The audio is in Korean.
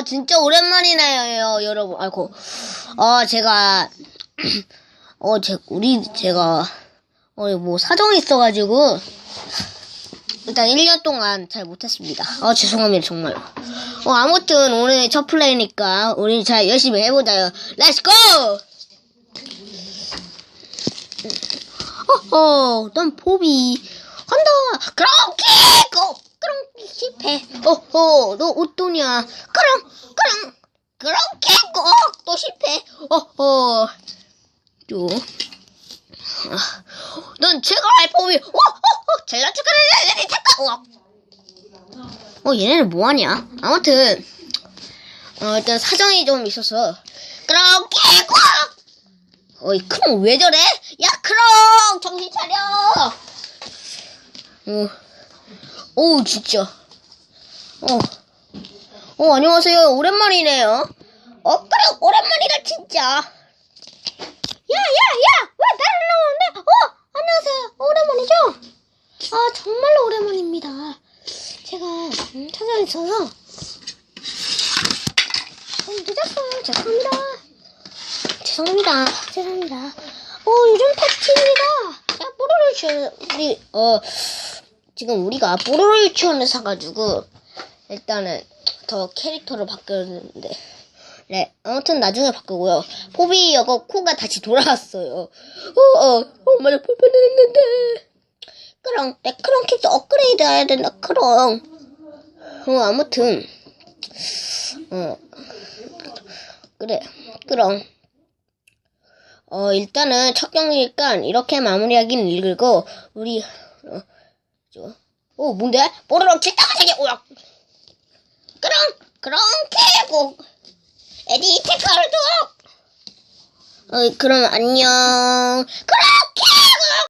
어, 진짜 오랜만이네요, 여러분. 아이고. 어, 제가, 어, 제, 우리, 제가, 어, 뭐, 사정이 있어가지고, 일단 1년 동안 잘 못했습니다. 어, 죄송합니다, 정말. 어, 아무튼, 오늘 첫 플레이니까, 우리 잘 열심히 해보자요. 렛츠고! 어허, 난 포비. 간다! 그렇게! 고! 그럼. 어허, 너 어떠냐? 그럼, 그럼, 그렇게 꼭! 또 실패. 어허. 또. 아, 넌할 포비. 어, 어, 어, 제가 축하를 해야 잠깐! 어, 얘네는 뭐하냐? 아무튼, 어, 일단 사정이 좀 있어서. 그렇게 꼭! 어이, 크롱 왜 저래? 야, 크롱! 정신 차려! 어, 오, 진짜. 어, 어, 안녕하세요. 오랜만이네요. 어, 그래, 오랜만이다, 진짜. 야, 야, 야! 왜 나를 나오는데? 어, 안녕하세요. 오랜만이죠? 아, 정말로 오랜만입니다. 제가, 음, 찾아 있어서. 좀 늦었어요. 죄송합니다. 죄송합니다. 죄송합니다. 어, 요즘 파티입니다. 야, 뽀로로 유치원, 우리, 어, 지금 우리가 뽀로로 유치원을 사가지고, 일단은 더 캐릭터를 바뀌었는데, 네, 아무튼 나중에 바꾸고요. 포비 여거 코가 다시 돌아왔어요. 어, 어, 엄마를 불편했는데. 그럼, 내 크롱 캐릭터 업그레이드 해야 된다, 크롱. 어, 아무튼, 어, 그래, 그럼. 어, 일단은 첫 경기니까 이렇게 마무리하기는 읽고, 우리, 어, 저, 어, 뭔데? 뽀로로 치다가 생겨, 오야! 그럼, 그럼, 캐고! 에디, 테크를 줘! 어, 그럼 안녕. 그럼!